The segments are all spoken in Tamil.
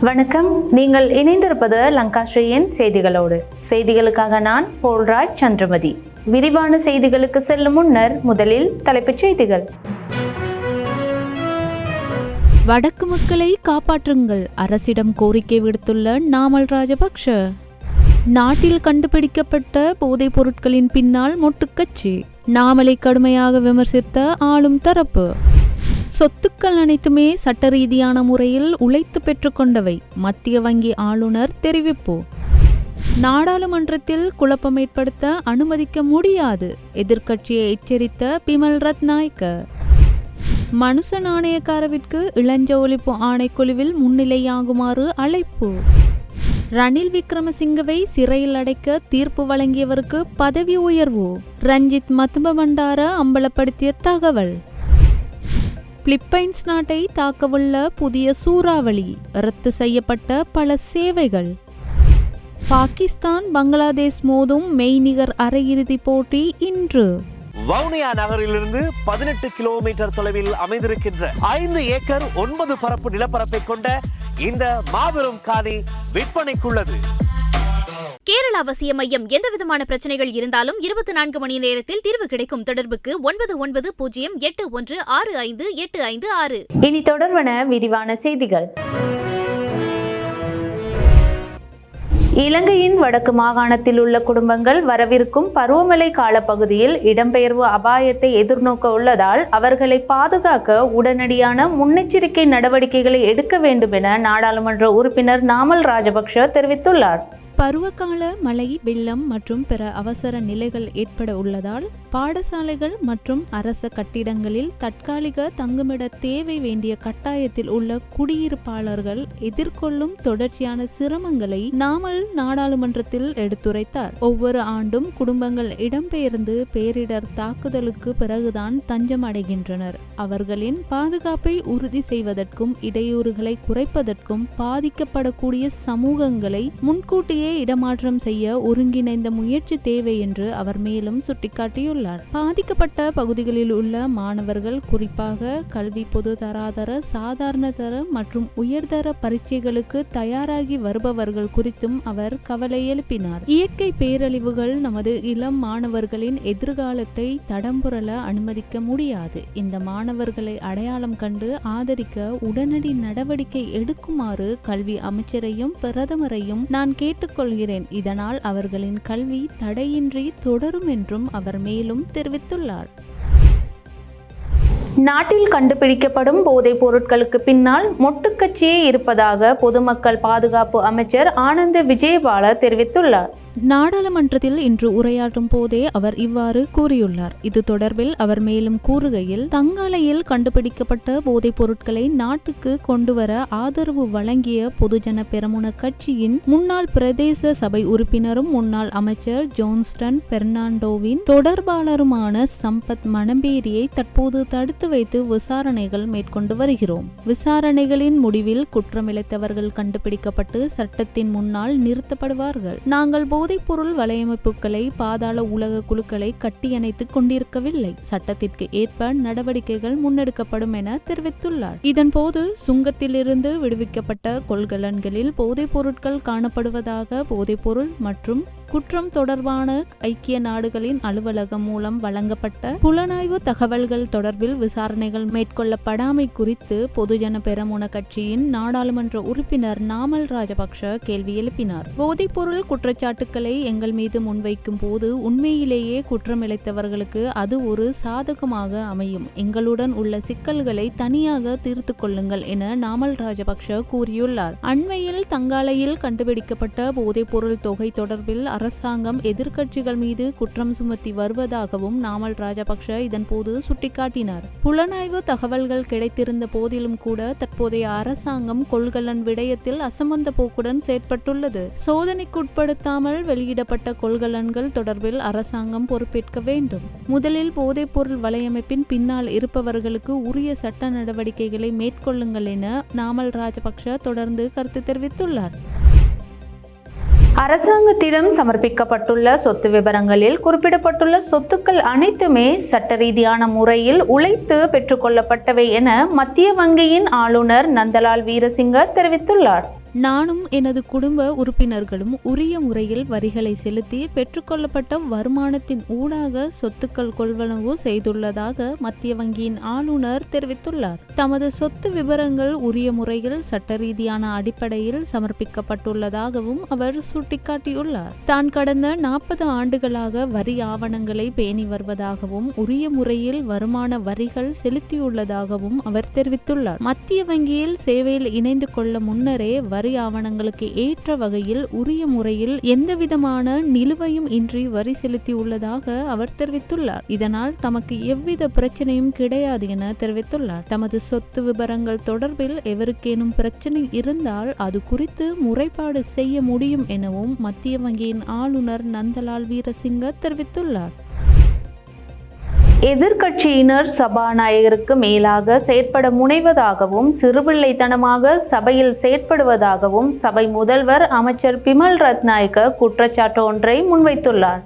வணக்கம். நீங்கள் இணைந்திருப்பது லங்காஸ்ரீயின் செய்திகளோடு. செய்திகளுக்காக நான் போல்ராஜ் சந்திரமதி. விரிவான செய்திகளுக்கு செல்லும் முன்னர் முதலில் தலைப்புச் செய்திகள். வடக்கு மக்களை காப்பாற்றுங்கள். அரசிடம் கோரிக்கை விடுத்துள்ள நாமல் ராஜபக்ஷ. நாட்டில் கண்டுபிடிக்கப்பட்ட போதைப் பொருட்களின் பின்னால் மொட்டுக்கட்சி நாமலை கடுமையாக விமர்சித்த ஆளும் தரப்பு. சொத்துக்கள் அனைத்துமே சட்டரீதியான முறையில் உழைத்து பெற்றுக்கொண்டவை. மத்திய வங்கி ஆளுநர் தெரிவிப்பு. நாடாளுமன்றத்தில் குழப்பம் ஏற்படுத்த அனுமதிக்க முடியாது எதிர்க்கட்சியை எச்சரித்த பிமல் ரத்நாயக்க. மனுஷ நாணயக்காரவிற்கு இளஞ்ச ஒழிப்பு ஆணைக்குழுவில் முன்னிலையாகுமாறு அழைப்பு. ரணில் விக்ரமசிங்கவை சிறையில் அடைக்க தீர்ப்பு வழங்கியவருக்கு பதவி உயர்வு. ரஞ்சித் மத்தும பண்டார அம்பலப்படுத்திய தகவல். பிலிப்பைன்ஸ் நாட்டை தாக்கவுள்ள புதிய சூறாவளி ரத்து செய்யப்பட்ட பல சேவைகள். பாகிஸ்தான் பங்களாதேஷ் மோதும் மெய்நிகர் அரையிறுதிப் போட்டி இன்று. வவுனியா நகரிலிருந்து பதினெட்டு கிலோமீட்டர் தொலைவில் அமைந்திருக்கின்ற ஐந்து ஏக்கர் ஒன்பது பரப்பு நிலப்பரப்பை கொண்ட இந்த மாபெரும் காணி விற்பனைக்குள்ளது. கேரள அவசிய மையம் எந்தவிதமான பிரச்சனைகள் இருந்தாலும் இருபத்தி நான்கு மணி நேரத்தில் தீர்வு கிடைக்கும் தொடர்புக்கு ஒன்பது ஒன்பது பூஜ்ஜியம் எட்டு ஒன்று ஆறு ஐந்து எட்டு ஐந்து ஆறு. இனி தொடர்வன விரிவான செய்திகள். இலங்கையின் வடக்கு மாகாணத்தில் உள்ள குடும்பங்கள் வரவிருக்கும் பருவமழை காலப்பகுதியில் இடம்பெயர்வு அபாயத்தை எதிர்நோக்க உள்ளதால் அவர்களை பாதுகாக்க உடனடியான முன்னெச்சரிக்கை நடவடிக்கைகளை எடுக்க வேண்டும் என நாடாளுமன்ற உறுப்பினர் நாமல் ராஜபக்ஷ தெரிவித்துள்ளார். பருவகால மழை வெள்ளம் மற்றும் பிற அவசர நிலைகள் ஏற்பட உள்ளதால் பாடசாலைகள் மற்றும் அரச கட்டிடங்களில் தற்காலிக தங்குமிட தேவை வேண்டிய கட்டாயத்தில் உள்ள குடியிருப்பாளர்கள் எதிர்கொள்ளும் தொடர்ச்சியான சிரமங்களை நாமல் நாடாளுமன்றத்தில் எடுத்துரைத்தார். ஒவ்வொரு ஆண்டும் குடும்பங்கள் இடம்பெயர்ந்து பேரிடர் தாக்குதலுக்கு பிறகுதான் தஞ்சம் அடைகின்றனர். அவர்களின் பாதுகாப்பை உறுதி செய்வதற்கும் இடையூறுகளை குறைப்பதற்கும் பாதிக்கப்படக்கூடிய சமூகங்களை முன்கூட்டியே முறையே இடமாற்றம் செய்ய ஒருங்கிணைந்த முயற்சி தேவை என்று அவர் மேலும் சுட்டிக்காட்டியுள்ளார். பாதிக்கப்பட்ட பகுதிகளில் உள்ள மாணவர்கள் குறிப்பாக கல்வி பொது தராதர சாதாரண தர மற்றும் உயர்தர பரீட்சைகளுக்கு தயாராகி வருபவர்கள் குறித்தும் அவர் கவலை எழுப்பினார். இயற்கை பேரழிவுகள் நமது இளம் மாணவர்களின் எதிர்காலத்தை தடம்புரள அனுமதிக்க முடியாது. இந்த மாணவர்களை அடையாளம் கண்டு ஆதரிக்க உடனடி நடவடிக்கை எடுக்குமாறு கல்வி அமைச்சரையும் பிரதமரையும் நான் கேட்டுக் கொள்கிறேன் இதனால் அவர்களின் கல்வி தடையின்றி தொடரும் என்றும் அவர் மேலும் தெரிவித்துள்ளார். நாட்டில் கண்டுபிடிக்கப்படும் போதைப் பொருட்களுக்கு பின்னால் மொட்டுக்கட்சியே இருப்பதாக பொதுமக்கள் பாதுகாப்பு அமைச்சர் ஆனந்த் விஜயபால தெரிவித்துள்ளார். நாடாளுமன்றத்தில் இன்று உரையாற்றும் போதே அவர் இவ்வாறு கூறியுள்ளார். இது தொடர்பில் அவர் மேலும் கூறுகையில் தங்காலையில் கண்டுபிடிக்கப்பட்ட போதைப் பொருட்களை நாட்டுக்கு கொண்டுவர ஆதரவு வழங்கிய பொதுஜன பெரமுன கட்சியின் முன்னாள் பிரதேச சபை உறுப்பினரும் முன்னாள் அமைச்சர் ஜோன்ஸ்டன் பெர்னாண்டோவின் தொடர்பாளருமான சம்பத் மணம்பேரியை தற்போது தடுத்து வைத்து விசாரணைகள் மேற்கொண்டு வருகிறோம். விசாரணைகளின் முடிவில் குற்றமிழைத்தவர்கள் கண்டுபிடிக்கப்பட்டு சட்டத்தின் முன்னால் நிறுத்தப்படுவார்கள். நாங்கள் போதைப்பொருள் வலையமைப்புகளை பாதாள உலக குழுக்களை கட்டியணைத்துக் கொண்டிருக்கவில்லை. சட்டத்திற்கு ஏற்ப நடவடிக்கைகள் முன்னெடுக்கப்படும் என தெரிவித்துள்ளார். இதன்போது சுங்கத்திலிருந்து விடுவிக்கப்பட்ட கொள்கலன்களில் போதைப் பொருட்கள் காணப்படுவதாக போதைப்பொருள் மற்றும் குற்றம் தொடர்பான ஐக்கிய நாடுகளின் அலுவலகம் மூலம் வழங்கப்பட்ட புலனாய்வு தகவல்கள் தொடர்பில் விசாரணைகள் மேற்கொள்ளப்படாமை குறித்து பொதுஜன பெரமுன கட்சியின் நாடாளுமன்ற உறுப்பினர் நாமல் ராஜபக்ஷ கேள்வி எழுப்பினார். போதைப்பொருள் குற்றச்சாட்டுக்களை எங்கள் மீது முன்வைக்கும் போது உண்மையிலேயே குற்றமிழைத்தவர்களுக்கு அது ஒரு சாதகமாக அமையும். எங்களுடன் உள்ள சிக்கல்களை தனியாக தீர்த்து கொள்ளுங்கள் என நாமல் ராஜபக்ஷ கூறியுள்ளார். அண்மையில் தங்காலையில் கண்டுபிடிக்கப்பட்ட போதைப்பொருள் தொகை தொடர்பில் அரசாங்கம் எதிர்க்கட்சிகள் மீது குற்றம் சுமத்தி வருவதாகவும் நாமல் ராஜபக்ஷ இதன்போது சுட்டிக்காட்டினார். புலனாய்வு தகவல்கள் கிடைத்திருந்த போதிலும் கூட தற்போதைய அரசாங்கம் கொள்கலன் விடயத்தில் அசம்பந்த போக்குடன் செயற்பட்டுள்ளது. சோதனைக்குட்படுத்தாமல் வெளியிடப்பட்ட கொள்கலன்கள் தொடர்பில் அரசாங்கம் பொறுப்பேற்க வேண்டும். முதலில் போதைப்பொருள் வலையமைப்பின் பின்னால் இருப்பவர்களுக்கு உரிய சட்ட நடவடிக்கைகளை மேற்கொள்ளுங்கள் என நாமல் ராஜபக்ஷ தொடர்ந்து கருத்து தெரிவித்துள்ளார். அரசாங்கத்திடம் சமர்ப்பிக்கப்பட்டுள்ள சொத்து விவரங்களில் குறிப்பிடப்பட்டுள்ள சொத்துக்கள் அனைத்துமே சட்ட ரீதியான முறையில் உழைத்து பெற்றுக்கொள்ளப்பட்டவை என மத்திய வங்கியின் ஆளுநர் நந்தலால் வீரசிங்க தெரிவித்துள்ளார். நானும் எனது குடும்ப உறுப்பினர்களும் உரிய முறையில் வரிகளை செலுத்தி பெற்றுக்கொள்ளப்பட்ட வருமானத்தின் ஊடாக சொத்துக்கள் கொள்வனவு செய்துள்ளதாக மத்திய வங்கியின் ஆளுநர் தெரிவித்துள்ளார். தமது சொத்து விவரங்கள் உரிய முறையில் சட்டரீதியான அடிப்படையில் சமர்ப்பிக்கப்பட்டுள்ளதாகவும் அவர் சுட்டிக்காட்டியுள்ளார். தான் கடந்த நாற்பது ஆண்டுகளாக வரி ஆவணங்களை பேணி வருவதாகவும் உரிய முறையில் வருமான வரிகள் செலுத்தியுள்ளதாகவும் அவர் தெரிவித்துள்ளார். மத்திய வங்கியில் சேவையில் இணைந்து கொள்ள முன்னரே வரி ஆவணங்களுக்கு ஏற்ற வகையில் உரிய முறையில் எந்தவிதமான நிலுவையும் இன்றி வரி செலுத்தியுள்ளதாக அவர் தெரிவித்துள்ளார். இதனால் தமக்கு எவ்வித பிரச்சனையும் கிடையாது என தெரிவித்துள்ளார். தமது சொத்து விவரங்கள் தொடர்பில் எவருக்கேனும் பிரச்சனை இருந்தால் அது குறித்து முறைப்பாடு செய்ய முடியும் எனவும் மத்திய வங்கியின் ஆளுநர் நந்தலால் வீரசிங்க தெரிவித்துள்ளார். எதிர்க்கட்சியினர் சபாநாயகருக்கு மேலாக செயற்பட முனைவதாகவும் சிறுபிள்ளைத்தனமாக சபையில் செயற்படுவதாகவும் சபை முதல்வர் அமைச்சர் பிமல் ரத்நாயக்க குற்றச்சாட்டு ஒன்றை முன்வைத்துள்ளார்.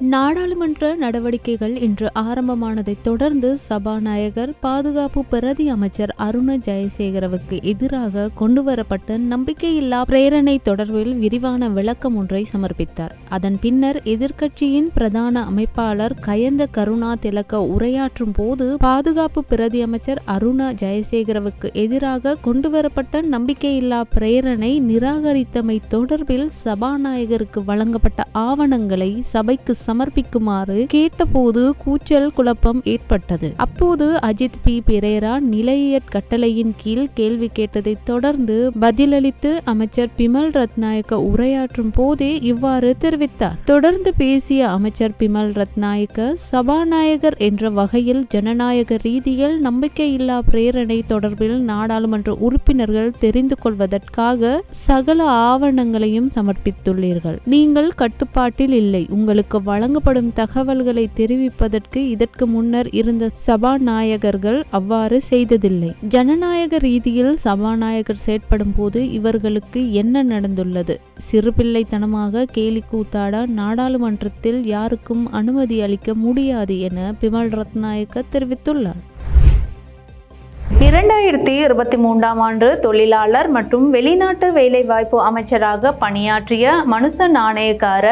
நாடாளுமன்ற நடவடிக்கைகள் இன்று ஆரம்பமானதைத் தொடர்ந்து சபாநாயகர் பாதுகாப்பு பிரதி அமைச்சர் அருண ஜெயசேகரவுக்கு எதிராக கொண்டுவரப்பட்ட நம்பிக்கையில்லா பிரேரணை தொடர்பில் விரிவான விளக்கம் ஒன்றை சமர்ப்பித்தார். அதன் பின்னர் எதிர்க்கட்சியின் பிரதான அமைப்பாளர் கயந்த கருணா திலக்க உரையாற்றும் போது பாதுகாப்பு பிரதி அமைச்சர் அருண ஜெயசேகரவுக்கு எதிராக கொண்டுவரப்பட்ட நம்பிக்கையில்லா பிரேரணை நிராகரித்தமை தொடர்பில் சபாநாயகருக்கு வழங்கப்பட்ட ஆவணங்களை சபைக்கு சமர்ப்பிக்குமாறு கேட்டபோது கூச்சல் குழப்பம் ஏற்பட்டது. அப்போது அஜித் பி. பெரேரா நிலையியற் கட்டளையின் கீழ் கேள்வி கேட்டதைத் தொடர்ந்து பதிலளித்து அமைச்சர் பிமல் ரத்நாயக்க உரையாற்றும் போதே இவ்வாறு தெரிவித்தார். தொடர்ந்து பேசிய அமைச்சர் பிமல் ரத்நாயக்க சபாநாயகர் என்ற வகையில் ஜனநாயக ரீதியில் நம்பிக்கையில்லா பிரேரணை தொடர்பில் நாடாளுமன்ற உறுப்பினர்கள் தெரிந்து கொள்வதற்காக சகல ஆவணங்களையும் சமர்ப்பித்துள்ளீர்கள். நீங்கள் கட்டுப்பாட்டில் இல்லை. உங்களுக்கு வழங்கப்படும் தகவல்களை தெரிவிப்பதற்கு இதற்கு முன்னர் இருந்த சபாநாயகர்கள் அவ்வாறு செய்ததில்லை. ஜனநாயக ரீதியில் சபாநாயகர் செயற்படும் போது இவர்களுக்கு என்ன நடந்துள்ளது? சிறுபிள்ளைத்தனமாக கேலி கூத்தாட நாடாளுமன்றத்தில் யாருக்கும் அனுமதி அளிக்க முடியாது என பிமல் ரத்நாயக்க தெரிவித்துள்ளார். இரண்டாயிரத்தி இருபத்தி மூன்றாம் ஆண்டு தொழிலாளர் மற்றும் வெளிநாட்டு வேலைவாய்ப்பு அமைச்சராக பணியாற்றிய மனுஷ நாணயக்கார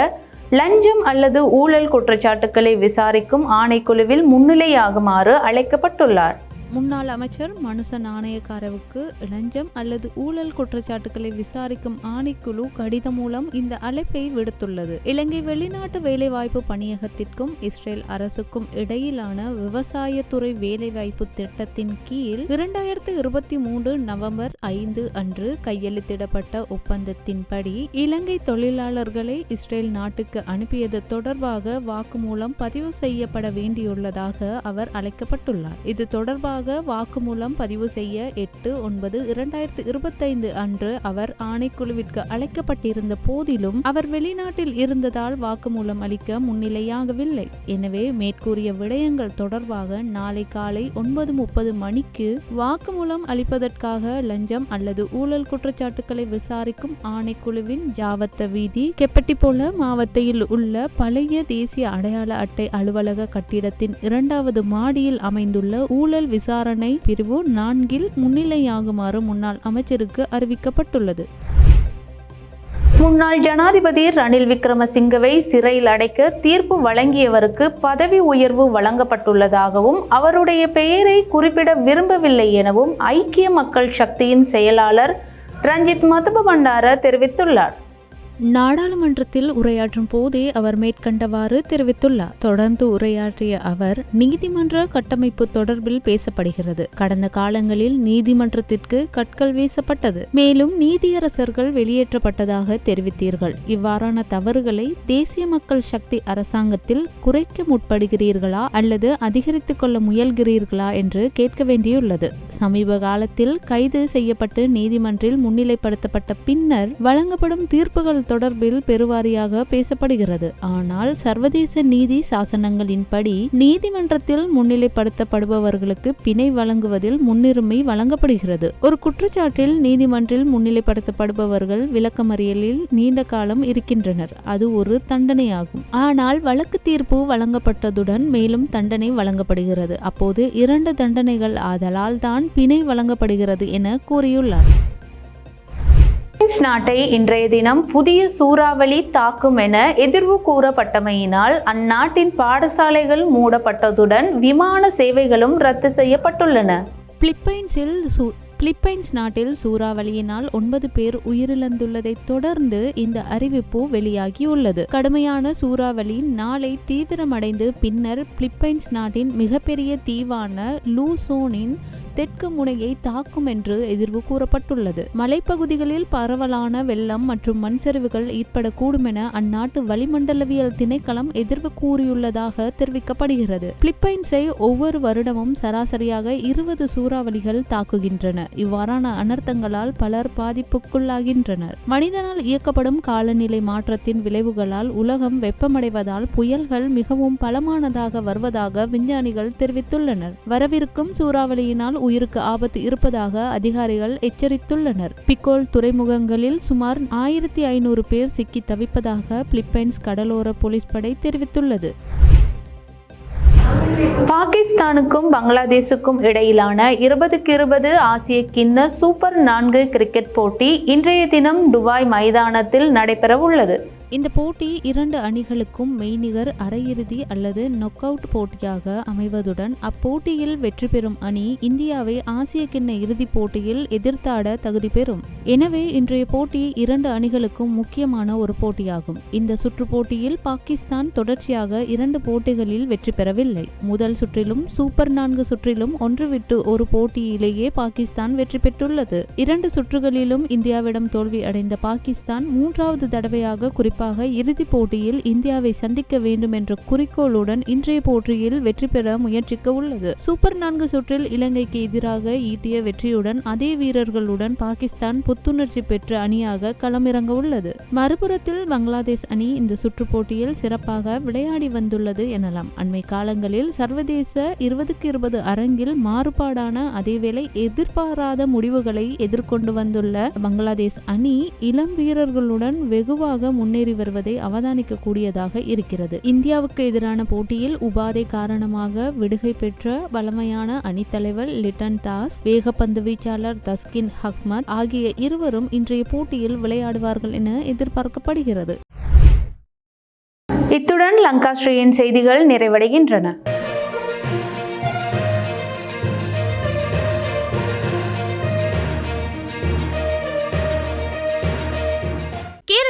லஞ்சம் அல்லது ஊழல் குற்றச்சாட்டுக்களை விசாரிக்கும் ஆணைக்குழுவில் முன்னிலையாகுமாறு அழைக்கப்பட்டுள்ளார். முன்னாள் அமைச்சர் மனுச நாணயக்காரவுக்கு லஞ்சம் அல்லது ஊழல் குற்றச்சாட்டுகளை விசாரிக்கும் ஆணைக்குழு கடிதம் மூலம் இந்த அழைப்பை விடுத்துள்ளது. இலங்கை வெளிநாட்டு வேலைவாய்ப்பு பணியகத்திற்கும் இஸ்ரேல் அரசுக்கும் இடையிலான விவசாயத்துறை வேலைவாய்ப்பு திட்டத்தின் கீழ் இரண்டாயிரத்து இருபத்தி மூன்று நவம்பர் ஐந்து அன்று கையெழுத்திடப்பட்ட ஒப்பந்தத்தின்படி இலங்கை தொழிலாளர்களை இஸ்ரேல் நாட்டுக்கு அனுப்பியது தொடர்பாக வாக்குமூலம் பதிவு செய்யப்பட வேண்டியுள்ளதாக அவர் அழைக்கப்பட்டுள்ளார். இது தொடர்பாக வாக்குமூலம் பதிவு செய்ய எட்டு ஒன்பது இரண்டாயிரத்தி இருபத்தைந்து அன்று அவர் ஆணைக்குழுவிற்கு அழைக்கப்பட்டிருந்த போதிலும் அவர் வெளிநாட்டில் இருந்ததால் வாக்குமூலம் அளிக்க முன்னிலையாகவில்லை. எனவே மேற்கூறிய விடயங்கள் தொடர்பாக நாளை காலை ஒன்பது முப்பது மணிக்கு வாக்குமூலம் அளிப்பதற்காக லஞ்சம் அல்லது ஊழல் குற்றச்சாட்டுக்களை விசாரிக்கும் ஆணைக்குழுவின் ஜாவத்த வீதி கெப்பட்டிபோல மாவட்டத்தில் உள்ள பழைய தேசிய அடையாள அட்டை அலுவலக கட்டிடத்தின் இரண்டாவது மாடியில் அமைந்துள்ள ஊழல் விசாரணை பிரிவு நான்கில் முன்னிலையாகுமாறு முன்னாள் அமைச்சருக்கு அறிவிக்கப்பட்டுள்ளது. முன்னாள் ஜனாதிபதி ரணில் விக்ரமசிங்கவை சிறையில் அடைக்க தீர்ப்பு வழங்கியவருக்கு பதவி உயர்வு வழங்கப்பட்டுள்ளதாகவும் அவருடைய பெயரை குறிப்பிட விரும்பவில்லை எனவும் ஐக்கிய மக்கள் சக்தியின் செயலாளர் ரஞ்சித் மதுப பண்டார தெரிவித்துள்ளார். நாடாளுமன்றத்தில் உரையாற்றும் போதே அவர் மேற்கண்டவாறு தெரிவித்துள்ளார். தொடர்ந்து உரையாற்றிய அவர் நீதிமன்ற கட்டமைப்பு தொடர்பில் பேசப்படுகிறது. கடந்த காலங்களில் நீதிமன்றத்திற்கு கற்கள் வீசப்பட்டது. மேலும் நீதியரசர்கள் வெளியேற்றப்பட்டதாக தெரிவித்தீர்கள். இவ்வாறான தவறுகளை தேசிய மக்கள் சக்தி அரசாங்கத்தில் குறைக்க முற்படுகிறீர்களா அல்லது அதிகரித்துக் கொள்ள முயல்கிறீர்களா என்று கேட்க வேண்டியுள்ளது. சமீப காலத்தில் கைது செய்யப்பட்டு நீதிமன்றில் முன்னிலைப்படுத்தப்பட்ட பின்னர் வழங்கப்படும் தீர்ப்புகள் தொடர்பில் பெருவாரியாக பேசப்படுகிறது. ஆனால் சர்வதேச நீதி சாசனங்களின்படி நீதிமன்றத்தில் முன்னிலைப்படுத்தப்படுபவர்களுக்கு பிணை வழங்குவதில் முன்னுரிமை வழங்கப்படுகிறது. ஒரு குற்றச்சாட்டில் நீதிமன்றில் முன்னிலைப்படுத்தப்படுபவர்கள் விளக்கமறியலில் நீண்ட காலம் இருக்கின்றனர். அது ஒரு தண்டனையாகும். ஆனால் வழக்கு தீர்ப்பு வழங்கப்பட்டதுடன் மேலும் தண்டனை வழங்கப்படுகிறது. அப்போது இரண்டு தண்டனைகள் ஆதலால் தான் பிணை வழங்கப்படுகிறது என கூறியுள்ளார். பிலிப்பைன்ஸ் நாட்டை இன்றைய தினம் புதிய சூறாவளி தாக்கும் என எதிர்வு கூறப்பட்டமையினால் அந்நாட்டின் பாடசாலைகள் மூடப்பட்டதுடன் விமான சேவைகளும் ரத்து செய்யப்பட்டுள்ளன. பிலிப்பைன்ஸில் சூ பிலிப்பைன்ஸ் நாட்டில் சூறாவளியினால் ஒன்பது பேர் உயிரிழந்துள்ளதைத் தொடர்ந்து இந்த அறிவிப்பு வெளியாகியுள்ளது. கடுமையான சூறாவளி நாளை தீவிரமடைந்து பின்னர் பிலிப்பைன்ஸ் நாட்டின் மிகப்பெரிய தீவான லூசோனின் தெற்கு முனையை தாக்கும் என்று எதிர்வு கூறப்பட்டுள்ளது. மலைப்பகுதிகளில் பரவலான வெள்ளம் மற்றும் மண் சரிவுகள் ஏற்படக்கூடும் என அந்நாட்டு வளிமண்டலவியல் திணைக்களம் எதிர்வு கூறியுள்ளதாக தெரிவிக்கப்படுகிறது. பிலிப்பைன்ஸை ஒவ்வொரு வருடமும் சராசரியாக இருபது சூறாவளிகள் தாக்குகின்றன. இவ்வாறான அனர்த்தங்களால் பலர் பாதிப்புக்குள்ளாகின்றனர். மனிதனால் இயக்கப்படும் காலநிலை மாற்றத்தின் விளைவுகளால் உலகம் வெப்பமடைவதால் புயல்கள் மிகவும் பலமானதாக வருவதாக விஞ்ஞானிகள் தெரிவித்துள்ளனர். வரவிருக்கும் சூறாவளியினால் உயிருக்கு ஆபத்து இருப்பதாக அதிகாரிகள் எச்சரித்துள்ளனர். பிக்கோல் துறைமுகங்களில் சுமார் ஆயிரத்தி ஐநூறு பேர் சிக்கி தவிப்பதாக பிலிப்பைன்ஸ் கடலோர போலீஸ் படை தெரிவித்துள்ளது. பாகிஸ்தானுக்கும் பங்களாதேசுக்கும் இடையிலான இருபதுக்கு இருபது ஆசிய கிண்ண சூப்பர் நான்கு கிரிக்கெட் போட்டி இன்றைய தினம் துபாய் மைதானத்தில் நடைபெறவுள்ளது. இந்த போட்டி இரண்டு அணிகளுக்கும் மெய்நிகர் அரையிறுதி அல்லது நொக் அவுட் போட்டியாக அமைவதுடன் அப்போட்டியில் வெற்றி பெறும் அணி இந்தியாவை ஆசிய கிண்ண இறுதிப் போட்டியில் எதிர்த்தாட தகுதி பெறும். எனவே இன்றைய போட்டி இரண்டு அணிகளுக்கும் முக்கியமான ஒரு போட்டியாகும். இந்த சுற்று போட்டியில் பாகிஸ்தான் தொடர்ச்சியாக இரண்டு போட்டிகளில் வெற்றி பெறவில்லை. முதல் சுற்றிலும் சூப்பர் நான்கு சுற்றிலும் ஒன்று விட்டு ஒரு போட்டியிலேயே பாகிஸ்தான் வெற்றி பெற்றுள்ளது. இரண்டு சுற்றுகளிலும் இந்தியாவிடம் தோல்வி அடைந்த பாகிஸ்தான் மூன்றாவது தடவையாக குறிப்பாக இறுதிப் போட்டியில் இந்தியாவை சந்திக்க வேண்டும் என்ற குறிக்கோளுடன் இன்றைய போட்டியில் வெற்றி பெற முயற்சிக்க உள்ளது. சூப்பர் நான்கு சுற்றில் இலங்கைக்கு எதிராக ஈட்டிய வெற்றியுடன் அதே வீரர்களுடன் பாகிஸ்தான் புத்துணர்ச்சி பெற்ற அணியாக களமிறங்க உள்ளது. மறுபுறத்தில் பங்களாதேஷ் அணி இந்த சுற்று போட்டியில் சிறப்பாக விளையாடி வந்துள்ளது எனலாம். அண்மை காலங்களில் சர்வதேச இருபதுக்கு இருபது அரங்கில் மாறுபாடான அதேவேளை எதிர்பாராத முடிவுகளை எதிர்கொண்டு வந்துள்ள பங்களாதேஷ் அணி இளம் வீரர்களுடன் வெகுவாக முன்னேறி வருவதை அவதானிக்க கூடியதாக இருக்கிறது. இந்தியாவுக்கு எதிரான போட்டியில் உபாதை காரணமாக விடுகை பெற்ற வளமையான அணித்தலைவர் லிட்டன் தாஸ் வேகப்பந்து வீச்சாளர் தஸ்கின் ஹக்மத் ஆகிய இருவரும் இன்றைய போட்டியில் விளையாடுவார்கள் என எதிர்பார்க்கப்படுகிறது. இத்துடன் லங்காஸ்ரீயின் செய்திகள் நிறைவடைகின்றன.